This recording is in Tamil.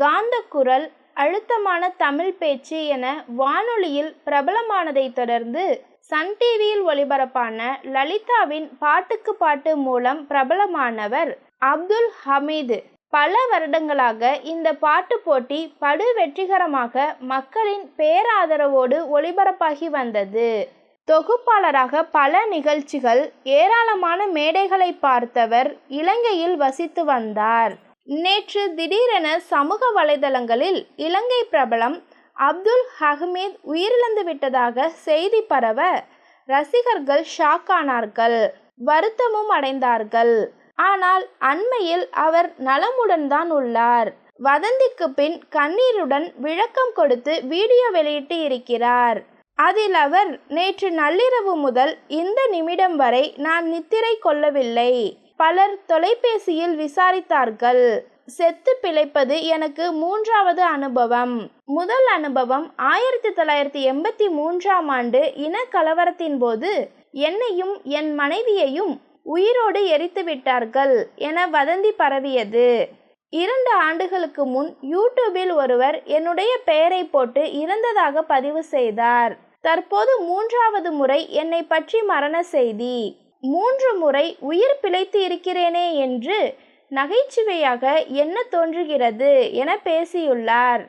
காந்த குரல் அழுத்தமான தமிழ் பேச்சு என வானொலியில் பிரபலமானதைத் தொடர்ந்து சன் டிவியில் ஒளிபரப்பான லலிதாவின் பாட்டுக்கு பாட்டு மூலம் பிரபலமானவர் அப்துல் ஹமீது. பல வருடங்களாக இந்த பாட்டு போட்டி படு வெற்றிகரமாக மக்களின் பேராதரவோடு ஒளிபரப்பாகி வந்தது. தொகுப்பாளராக பல நிகழ்ச்சிகள் ஏராளமான மேடைகளை பார்த்தவர் இலங்கையில் வசித்து வந்தார். நேற்று திடீரென சமூக வலைதளங்களில் இலங்கை பிரபலம் அப்துல் ஹஹ்மீத் உயிரிழந்து விட்டதாக செய்தி பரவ ரசிகர்கள் ஷாக்கானார்கள் வருத்தமும் அடைந்தார்கள். ஆனால் அண்மையில் அவர் நலமுடன் தான் உள்ளார். வதந்திக்கு பின் கண்ணீருடன் விளக்கம் கொடுத்து வீடியோ வெளியிட்டு இருக்கிறார். அதில் அவர் நேற்று நள்ளிரவு முதல் இந்த நிமிடம் வரை நான் நித்திரை கொள்ளவில்லை. பலர் தொலைபேசியில் விசாரித்தார்கள். செத்து பிழைப்பது எனக்கு மூன்றாவது அனுபவம். முதல் அனுபவம் ஆயிரத்தி தொள்ளாயிரத்தி எண்பத்தி மூன்றாம் ஆண்டு இன கலவரத்தின் போது என்னையும் என் மனைவியையும் உயிரோடு எரித்து விட்டார்கள் என வதந்தி பரவியது. இரண்டு ஆண்டுகளுக்கு முன் யூடியூபில் ஒருவர் என்னுடைய பெயரை போட்டு இறந்ததாக பதிவு செய்தார். தற்போது மூன்றாவது முறை என்னை பற்றி மரண செய்தி. மூன்று முறை உயிர் பிழைத்து இருக்கிறேனே என்று நகைச்சுவையாக என்ன தோன்றுகிறது என பேசியுள்ளார்.